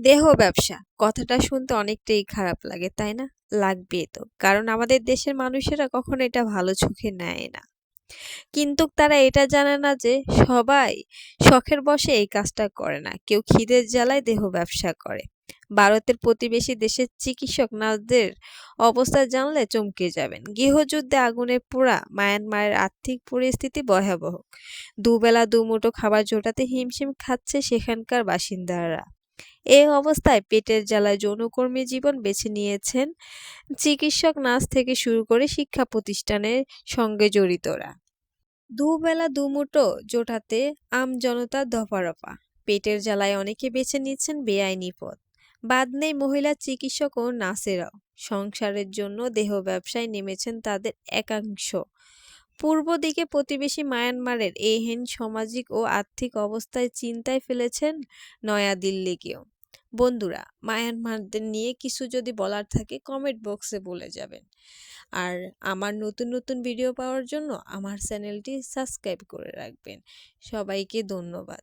দেহ ব্যবসা। কথাটা শুনতে অনেকটাই খারাপ লাগে, তাই না? লাগবে তো। কারণ আমাদের দেশের মানুষেরা কখনো এটা ভালো চোখে নেয় না। কিন্তু তারা এটা জানে না যে সবাই শখের বসে এই কাজটা করে না। কেউ খিদের জ্বালায় দেহ ব্যবসা করে। ভারতের প্রতিবেশী দেশের চিকিৎসক নার্সদের অবস্থা জানলে চমকে যাবেন। গৃহযুদ্ধে আগুনে পোড়া মায়ানমারের আর্থিক পরিস্থিতি ভয়াবহ। দুবেলা দুমুঠো খাবার জোটাতে হিমশিম খাচ্ছে সেখানকার বাসিন্দারা। এই অবস্থায় পেটের জ্বালায় যৌনকর্মী জীবন বেছে নিয়েছেন চিকিৎসক নার্স থেকে শুরু করে শিক্ষা প্রতিষ্ঠানের সঙ্গে জড়িতরা। দুবেলা দুমুঠো জোটাতে আমজনতার দফারফা পেটের জ্বালায় অনেকে বেছে নিচ্ছেন বেআইনি পথ। বাদ নেই মহিলা চিকিৎসক ও নার্সেরাও। সংসারের জন্য দেহ ব্যবসায় নেমেছেন তাদের একাংশ। পূর্ব দিকে প্রতিবেশী মায়ানমারের এই হীন সামাজিক ও আর্থিক অবস্থায় চিন্তায় ফেলেছেন নয়াদিল্লিকেও। বন্ধুরা, মায়ানমারদের নিয়ে কিছু যদি বলার থাকে কমেন্ট বক্সে বলে যাবেন। আর আমার নতুন নতুন ভিডিও পাওয়ার জন্য আমার চ্যানেলটি সাবস্ক্রাইব করে রাখবেন। সবাইকে ধন্যবাদ।